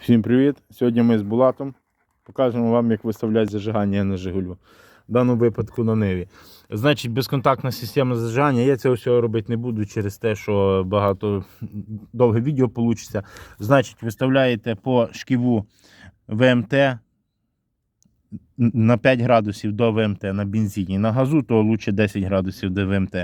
Всім привіт! Сьогодні ми з Булатом покажемо вам, як виставляти зажигання на Жигулю. В даному випадку на Ниві. Значить, безконтактна система зажигання. Я цього всього робити не буду через те, що багато довге відео вийде. Значить, виставляєте по шківу ВМТ на 5 градусів до ВМТ на бензині. На газу то лучше 10 градусів до ВМТ.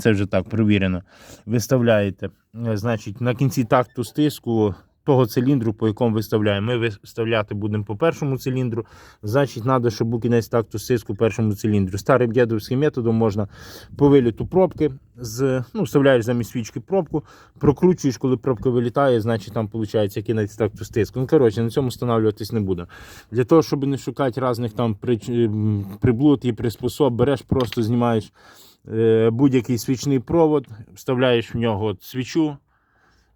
Це вже так провірено. Виставляєте. Значить, на кінці такту стиску того циліндру, по якому виставляємо. Ми виставляти будемо по першому циліндру. Значить, треба, щоб був кінець такту стиску першому циліндру. Старим дідовським методом можна по виліту пробки, з, ну, вставляєш замість свічки пробку, прокручуєш, коли пробка вилітає, значить там виходить кінець такту стиску. Ну, коротше, на цьому встановлюватись не буду. Для того, щоб не шукати різних там прич- приблуд і приспособ, береш, просто знімаєш е, будь-який свічний провод, вставляєш в нього свічу,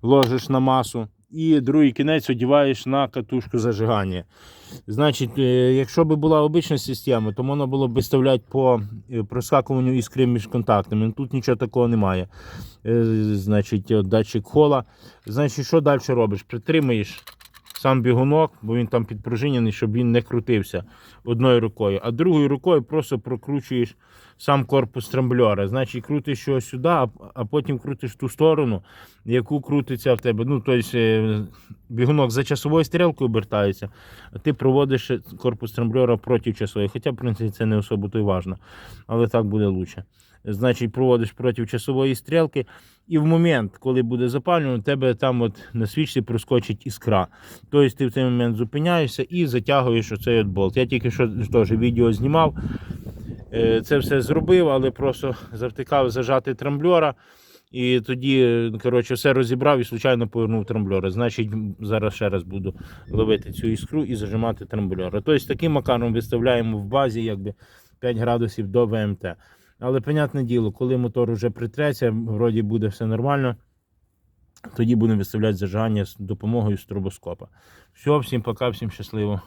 ложиш на масу і другий кінець одіваєш на катушку зажигання. Значить, е, якщо б була обична система, то можна було б виставляти по е, проскакуванню іскри між контактами. Тут нічого такого немає. Е, Значить, датчик хола. Значить, що далі робиш? Притримуєш сам бігунок, бо він там підпружинений, щоб він не крутився одною рукою, а другою рукою просто прокручуєш сам корпус трамблера. Значить, крутиш його сюди, а- потім крутиш ту сторону, яку крутиться в тебе. Ну, тобто бігунок за часовою стрілкою обертається, а ти проводиш корпус трамблера проти часової. Хоча, в принципі, це не особо то й важно, але так буде краще. Значить, проводиш проти часової стрілки, і в момент, коли буде запалювання, у тебе там от на свічці проскочить іскра. Тобто ти в цей момент зупиняєшся і затягуєш оцей от болт. Я тільки що теж відео знімав. Е, Це все зробив, але просто завтикав зажати трамблера. І тоді, коротше, все розібрав і случайно повернув трамблера. Значить, зараз ще раз буду ловити цю іскру і зажимати трамблера. Тобто таким макаром виставляємо в базі якби 5 градусів до ВМТ. Але, понятне діло, коли мотор вже притреться, вроді буде все нормально. Тоді будемо виставляти зажигання з допомогою стробоскопа. Все, всім пока, всім щасливо.